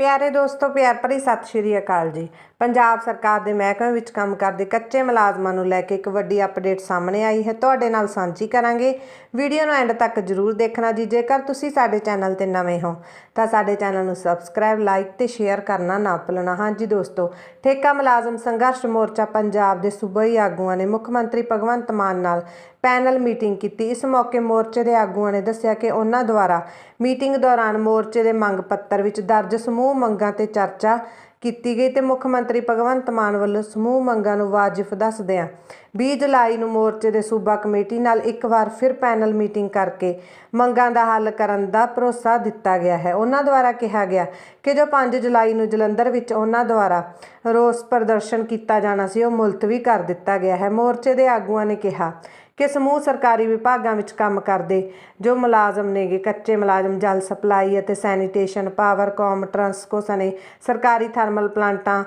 ਪਿਆਰੇ ਦੋਸਤੋ, ਪਿਆਰ ਭਰੀ ਸਤਿ ਸ਼੍ਰੀ ਅਕਾਲ ਜੀ। ਪੰਜਾਬ ਸਰਕਾਰ ਦੇ ਮਹਿਕਮੇ ਵਿੱਚ ਕੰਮ ਕਰਦੇ ਕੱਚੇ ਮੁਲਾਜ਼ਮਾਂ ਨੂੰ ਲੈ ਕੇ ਇੱਕ ਵੱਡੀ ਅਪਡੇਟ ਸਾਹਮਣੇ ਆਈ ਹੈ। ਤੁਹਾਡੇ ਨਾਲ ਸਾਂਝੀ ਕਰਾਂਗੇ। ਵੀਡੀਓ ਨੂੰ ਐਂਡ ਤੱਕ ਜਰੂਰ ਦੇਖਣਾ ਜੀ। ਜੇਕਰ ਤੁਸੀਂ ਸਾਡੇ ਚੈਨਲ ਤੇ ਨਵੇਂ ਹੋ, ਤਾਂ ਸਾਡੇ ਚੈਨਲ ਨੂੰ ਸਬਸਕ੍ਰਾਈਬ ਲਾਈਕ ਤੇ ਸ਼ੇਅਰ ਕਰਨਾ ਨਾ ਭੁੱਲਣਾ। ਹਾਂਜੀ ਦੋਸਤੋ, ਠੇਕਾ ਮੁਲਾਜ਼ਮ ਸੰਘਰਸ਼ ਮੋਰਚਾ ਪੰਜਾਬ ਦੇ ਸੂਬਾਈ ਆਗੂਆਂ ਨੇ ਮੁੱਖ ਮੰਤਰੀ ਭਗਵੰਤ ਮਾਨ ਨਾਲ ਪੈਨਲ ਮੀਟਿੰਗ ਕੀਤੀ। ਇਸ ਮੌਕੇ ਮੋਰਚੇ ਦੇ ਆਗੂਆਂ ਨੇ ਦੱਸਿਆ ਕਿ ਉਹਨਾਂ ਦੁਆਰਾ ਮੀਟਿੰਗ ਦੌਰਾਨ ਮੋਰਚੇ ਦੇ ਮੰਗ ਪੱਤਰ ਵਿੱਚ ਦਰਜ ਸਮੂਹ ਮੰਗਾਂ ਤੇ ਚਰਚਾ ਕੀਤੀ ਗਈ ਤੇ ਮੁੱਖ ਮੰਤਰੀ ਭਗਵੰਤ ਮਾਨ ਵੱਲੋਂ ਸਮੂਹ ਮੰਗਾਂ ਨੂੰ ਵਾਜਿਬ ਦੱਸਦਿਆਂ 20 ਜੁਲਾਈ ਨੂੰ ਮੋਰਚੇ ਦੇ ਸੂਬਾ ਕਮੇਟੀ ਨਾਲ ਇੱਕ ਵਾਰ ਫਿਰ ਪੈਨਲ ਮੀਟਿੰਗ ਕਰਕੇ ਮੰਗਾਂ ਦਾ ਹੱਲ ਕਰਨ ਦਾ ਭਰੋਸਾ ਦਿੱਤਾ ਗਿਆ ਹੈ। ਉਹਨਾਂ ਦੁਆਰਾ ਕਿਹਾ ਗਿਆ ਕਿ ਜੋ 5 ਜੁਲਾਈ ਨੂੰ ਜਲੰਧਰ ਵਿੱਚ ਉਹਨਾਂ ਦੁਆਰਾ ਰੋਸ ਪ੍ਰਦਰਸ਼ਨ ਕੀਤਾ ਜਾਣਾ ਸੀ, ਉਹ ਮੁਲਤਵੀ ਕਰ ਦਿੱਤਾ ਗਿਆ ਹੈ। ਮੋਰਚੇ ਦੇ ਆਗੂਆਂ ਨੇ ਕਿਹਾ ਕਿ ਸਮੂਹ ਸਰਕਾਰੀ ਵਿਭਾਗਾਂ ਵਿੱਚ ਕੰਮ ਕਰਦੇ, ਜੋ ਮੁਲਾਜ਼ਮ ਨੇਗੇ, ਕੱਚੇ ਮੁਲਾਜ਼ਮ, ਜਲ ਸਪਲਾਈ ਅਤੇ ਸੈਨੀਟੇਸ਼ਨ ਪਾਵਰਕਾਮ ਟਰਾਂਸਕੋ ਸਣੇ ਸਰਕਾਰੀ ਥਰਮਲ ਪਲਾਂਟਾਂ,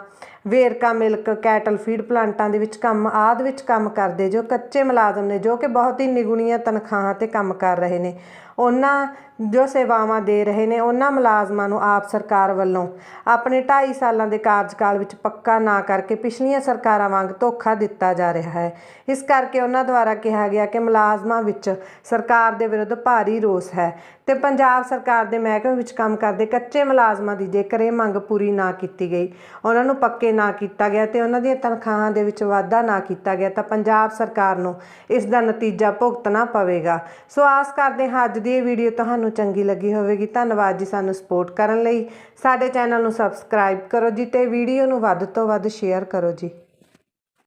ਵੇਰਕਾ ਮਿਲਕ, ਕੈਟਲ ਫੀਡ ਪਲਾਂਟਾਂ ਦੇ ਵਿੱਚ ਕੰਮ, ਆਦ ਵਿੱਚ ਕੰਮ ਕਰਦੇ, ਜੋ ਕੱਚੇ ਮੁਲਾਜ਼ਮ ਨੇ, ਜੋ ਕਿ ਬਹੁਤ ਹੀ ਨਿਗੁਣੀਆਂ ਤਨਖਾਹਾਂ ਤੇ ਕੰਮ ਕਰ ਰਹੇ ਨੇ। ਉਹਨਾਂ ਜੋ ਸੇਵਾਵਾਂ ਦੇ ਰਹੇ ਨੇ, ਉਹਨਾਂ ਮੁਲਾਜ਼ਮਾਂ ਨੂੰ ਆਪ ਸਰਕਾਰ ਵੱਲੋਂ ਆਪਣੇ 2.5 ਸਾਲਾਂ ਦੇ ਕਾਰਜਕਾਲ ਵਿੱਚ ਪੱਕਾ ਨਾ ਕਰਕੇ ਪਿਛਲੀਆਂ ਸਰਕਾਰਾਂ ਵਾਂਗ ਧੋਖਾ ਦਿੱਤਾ ਜਾ ਰਿਹਾ ਹੈ। ਇਸ ਕਰਕੇ ਉਹਨਾਂ ਦੁਆਰਾ ਕਿਹਾ ਗਿਆ ਕਿ ਮੁਲਾਜ਼ਮਾਂ ਵਿੱਚ ਸਰਕਾਰ ਦੇ ਵਿਰੁੱਧ ਭਾਰੀ ਰੋਸ ਹੈ ਤੇ ਪੰਜਾਬ ਸਰਕਾਰ ਦੇ ਮਹਿਕਮੇ ਵਿੱਚ ਕੰਮ ਕਰਦੇ ਕੱਚੇ ਮੁਲਾਜ਼ਮਾਂ ਦੀ ਜੇਕਰ ਇਹ ਮੰਗ ਪੂਰੀ ਨਾ ਕੀਤੀ ਗਈ, ਉਹਨਾਂ ਨੂੰ ਪੱਕੇ ਨਾ ਕੀਤਾ ਗਿਆ ਤੇ ਉਹਨਾਂ ਦੀਆਂ ਤਨਖਾਹਾਂ ਦੇ ਵਿੱਚ ਵਾਧਾ ਨਾ ਕੀਤਾ ਗਿਆ ਤਾਂ ਪੰਜਾਬ ਸਰਕਾਰ ਨੂੰ ਇਸ ਦਾ ਨਤੀਜਾ ਭੁਗਤਣਾ ਪਵੇਗਾ। ਸੋ ਆਸ ਕਰਦੇ ਹਾਂ ਅੱਜ ਦੀ ਇਹ ਵੀਡੀਓ ਤੁਹਾਨੂੰ ਚੰਗੀ ਲੱਗੀ ਹੋਵੇਗੀ। ਧੰਨਵਾਦ ਜੀ ਸਾਨੂੰ ਸਪੋਰਟ ਕਰਨ ਲਈ। ਸਾਡੇ ਚੈਨਲ ਨੂੰ ਸਬਸਕ੍ਰਾਈਬ ਕਰੋ ਜੀ ਤੇ ਵੀਡੀਓ ਨੂੰ ਵੱਧ ਤੋਂ ਵੱਧ ਸ਼ੇਅਰ ਕਰੋ ਜੀ।